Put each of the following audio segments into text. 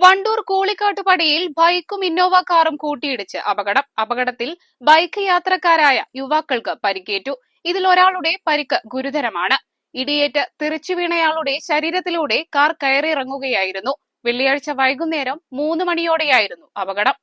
Wandoor കൂളിക്കാട്ടുപടിയിൽ ബൈക്കും Innova കാറും കൂട്ടിയിടിച്ച് അപകടം. അപകടത്തിൽ ബൈക്ക് യാത്രക്കാരായ യുവാക്കൾക്ക് പരിക്കേറ്റു. ഇതിൽ ഒരാളുടെ പരിക്ക് ഗുരുതരമാണ്. ഇടിയേറ്റ് തെറിച്ചു വീണയാളുടെ ശരീരത്തിലൂടെ കാർ കയറിയിറങ്ങുകയായിരുന്നു. വെള്ളിയാഴ്ച വൈകുന്നേരം മൂന്ന് മണിയോടെയായിരുന്നു അപകടം.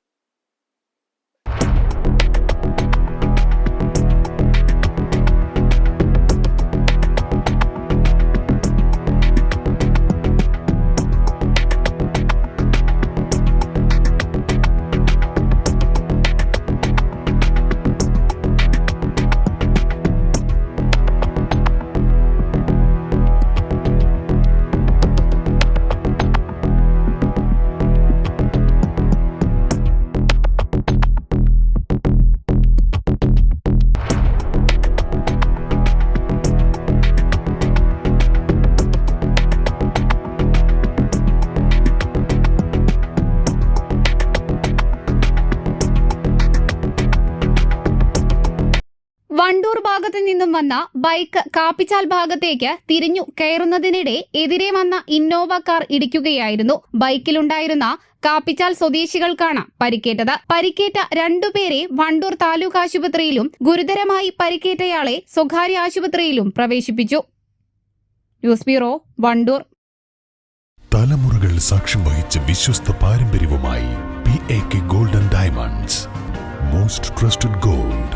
വണ്ടൂർ ഭാഗത്തു നിന്നും വന്ന ബൈക്ക് കാപ്പിച്ചാൽ ഭാഗത്തേക്ക് തിരിഞ്ഞു കയറുന്നതിനിടെ എതിരെ വന്ന ഇന്നോവ കാർ ഇടിക്കുകയായിരുന്നു. ബൈക്കിലുണ്ടായിരുന്ന കാപ്പിച്ചാൽ സ്വദേശികൾക്കാണ് പരിക്കേറ്റത്. പരിക്കേറ്റ രണ്ടുപേരെ വണ്ടൂർ താലൂക്ക് ആശുപത്രിയിലും ഗുരുതരമായി പരിക്കേറ്റയാളെ സ്വകാര്യ ആശുപത്രിയിലും പ്രവേശിപ്പിച്ചു. News bureau Wandoor. തലമുറകൾ സാക്ഷ്യം വഹിച്ച വിശ്വസ്ത പാരമ്പര്യവുമായി P A K golden diamonds most trusted gold